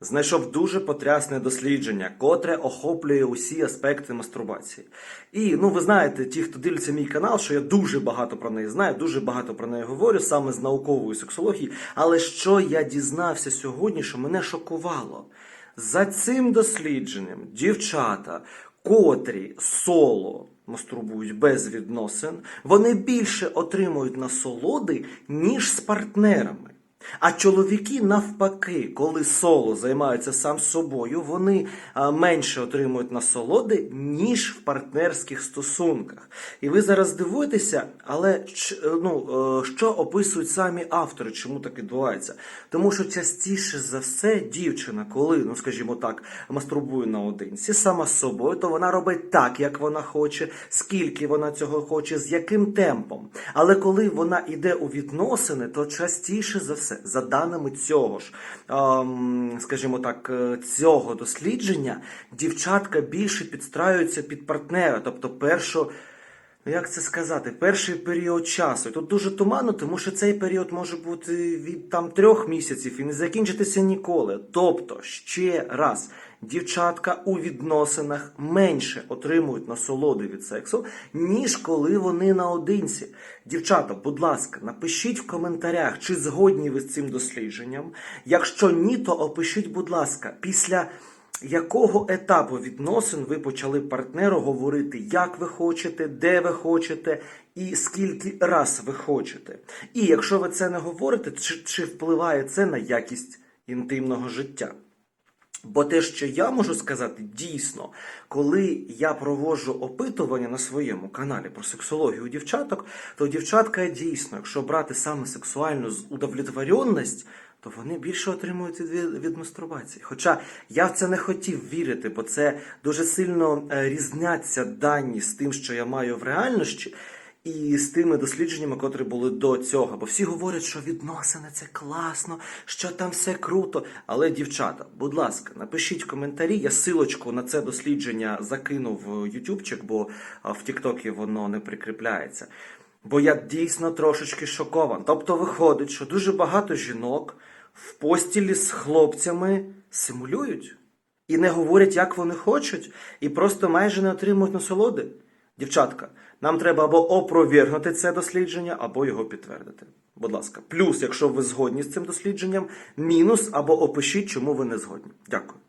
знайшов дуже потрясне дослідження, котре охоплює усі аспекти мастурбації. І ну ви знаєте, ті, хто дивиться мій канал, що я дуже багато про неї знаю, дуже багато про неї говорю, саме з наукової сексології. Але що я дізнався сьогодні, що мене шокувало? За цим дослідженням дівчата, котрі соло мастурбують без відносин, вони більше отримують насолоди, ніж з партнерами. А чоловіки навпаки, коли соло займаються сам собою, вони менше отримують насолоди, ніж в партнерських стосунках. І ви зараз дивуєтеся, але е, ну, е, що описують самі автори, чому так відбувається? Тому що частіше за все дівчина, коли, ну скажімо так, мастурбує наодинці, сама з собою, то вона робить так, як вона хоче, скільки вона цього хоче, з яким темпом. Але коли вона йде у відносини, то частіше за все, за даними цього ж, ем, скажімо так, е, цього дослідження, дівчатка більше підстраюються під партнера, тобто першу. Ну, як це сказати, перший період часу. Тут дуже туманно, тому що цей період може бути від там трьох місяців і не закінчитися ніколи. Тобто, ще раз, дівчатка у відносинах менше отримують насолоди від сексу, ніж коли вони наодинці. Дівчата, будь ласка, напишіть в коментарях, чи згодні ви з цим дослідженням. Якщо ні, то опишіть, будь ласка, після якого етапу відносин ви почали партнеру говорити, як ви хочете, де ви хочете і скільки раз ви хочете? І якщо ви це не говорите, чи, чи впливає це на якість інтимного життя? Бо те, що я можу сказати, дійсно, коли я проводжу опитування на своєму каналі про сексологію дівчаток, то дівчатка дійсно, якщо брати саме сексуальну удовлетворенність, то вони більше отримують від мастурбації. Хоча я в це не хотів вірити, бо це дуже сильно е, різняться дані з тим, що я маю в реальності. І з тими дослідженнями, котрі були до цього. Бо всі говорять, що відносини це класно, що там все круто. Але, дівчата, будь ласка, напишіть в коментарі. Я силочку на це дослідження закинув в Ютубчик, бо в Тіктокі воно не прикріпляється. Бо я дійсно трошечки шокован. Тобто виходить, що дуже багато жінок в постілі з хлопцями симулюють і не говорять, як вони хочуть, і просто майже не отримують насолоди. Дівчатка, нам треба або опровергнути це дослідження, або його підтвердити. Будь ласка, плюс, якщо ви згодні з цим дослідженням, мінус або опишіть, чому ви не згодні. Дякую.